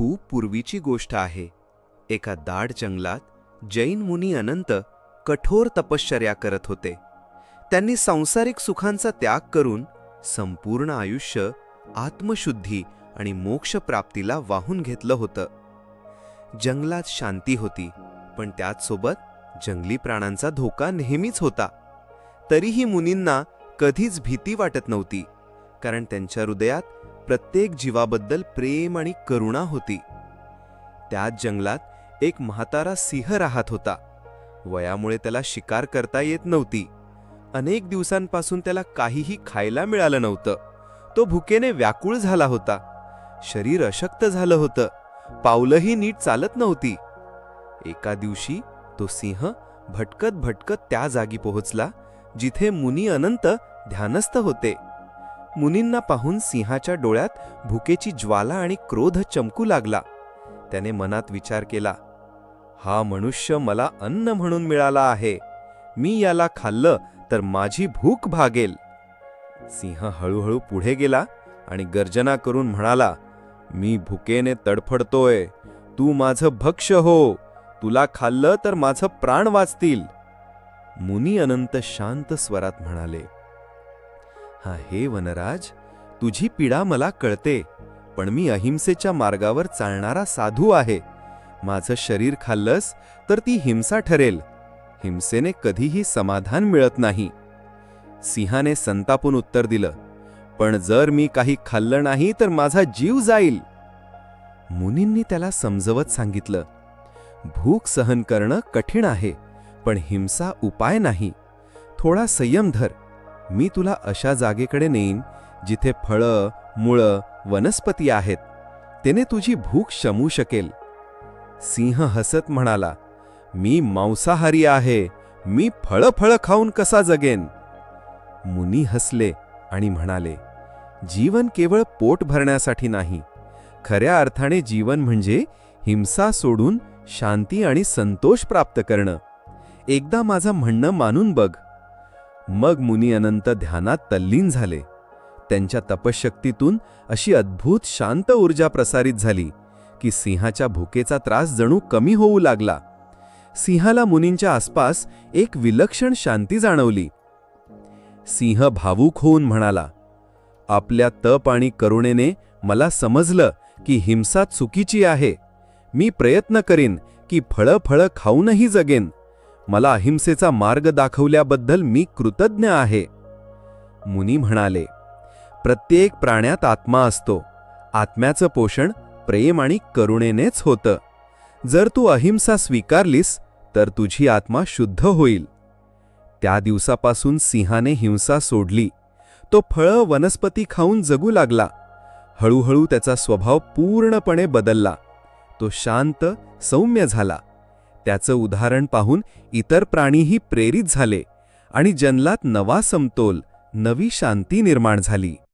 खूप पूर्वीची गोष्ट आहे. एका दाट जंगलात जैन मुनी अनंत कठोर तपश्चर्या करत होते. त्यांनी सांसारिक सुखांचा त्याग करून संपूर्ण आयुष्य आत्मशुद्धी आणि मोक्षप्राप्तीला वाहून घेतलं होतं. जंगलात शांती होती पण त्याचसोबत जंगली प्राणांचा धोका नेहमीच होता. तरीही मुनींना कधीच भीती वाटत नव्हती कारण त्यांच्या हृदयात प्रत्येक जीवाबद्दल प्रेम आणि करुणा होती. त्याच जंगलात एक म्हातारा सिंह राहत होता. वयामुळे त्याला शिकार करता येत नव्हती. अनेक दिवसांपासून त्याला काहीही खायला मिळालं नव्हतं. तो भुकेने व्याकुळ झाला होता. शरीर अशक्त झालं होतं. पावलंही नीट चालत नव्हती. एका दिवशी तो सिंह भटकत भटकत त्या जागी पोहोचला जिथे मुनी अनंत ध्यानस्थ होते. मुनींना पाहून सिंहाच्या डोळ्यात भुकेची ज्वाला आणि क्रोध चमकू लागला. त्याने मनात विचार केला हा मनुष्य मला अन्न म्हणून मिळाला आहे. मी याला खाल्लं तर माझी भूक भागेल. सिंह हळूहळू पुढे गेला आणि गर्जना करून म्हणाला मी भुकेने तडफडतोय. तू माझं भक्ष हो. तुला खाल्लं तर माझं प्राण वाचतील. मुनी अनंत शांत स्वरात म्हणाले हा हे वनराज तुझी पीडा मला कळते पण मी अहिंसेच्या मार्गावर चालणारा साधू आहे. माझं शरीर खाल्लंस तर ती हिंसा ठरेल. हिंसेने कधीही समाधान मिळत नाही. सिंहाने संतापून उत्तर दिलं पण जर मी काही खाल्लं नाही तर माझा जीव जाईल. मुनींनी त्याला समजवत सांगितलं भूक सहन करणं कठीण आहे पण हिंसा उपाय नाही. थोडा संयम धर. मी तुला अशा जागेकडे नेईन जिथे फळं मुळं वनस्पती आहेत. त्याने तुझी भूक शमू शकेल. सिंह हसत म्हणाला मी मांसाहारी आहे. मी फळं फळं खाऊन कसा जगेन? मुनी हसले आणि म्हणाले जीवन केवळ पोट भरण्यासाठी नाही. खऱ्या अर्थाने जीवन म्हणजे हिंसा सोडून शांती आणि संतोष प्राप्त करणं. एकदा माझं म्हणणं मानून बघ. मग मुनी अनंत ध्यानात तल्लीन झाले. त्यांच्या तपशक्तीतून अशी अद्भुत शांत ऊर्जा प्रसारित झाली की सिंहाच्या भुकेचा त्रास जणू कमी होऊ लागला. सिंहाला मुनींच्या आसपास एक विलक्षण शांती जाणवली. सिंह भावूक होऊन म्हणाला आपल्या तप आणि करुणेने मला समजलं की हिंसा चुकीची आहे. मी प्रयत्न करीन की फळं फळं खाऊनही जगेन. मला अहिंसेचा मार्ग दाखवल्याबद्दल मी कृतज्ञ आहे. मुनी म्हणाले प्रत्येक प्राण्यात आत्मा असतो. आत्म्याचं पोषण प्रेम आणि करुणेनेच होतं. जर तू अहिंसा स्वीकारलीस तर तुझी आत्मा शुद्ध होईल. त्या दिवसापासून सिंहाने हिंसा सोडली. तो फळं वनस्पती खाऊन जगू लागला. हळूहळू त्याचा स्वभाव पूर्णपणे बदलला. तो शांत सौम्य झाला. त्याचं उदाहरण पाहून इतर प्राणीही प्रेरित झाले आणि जंगलात नवा समतोल नवी शांती निर्माण झाली.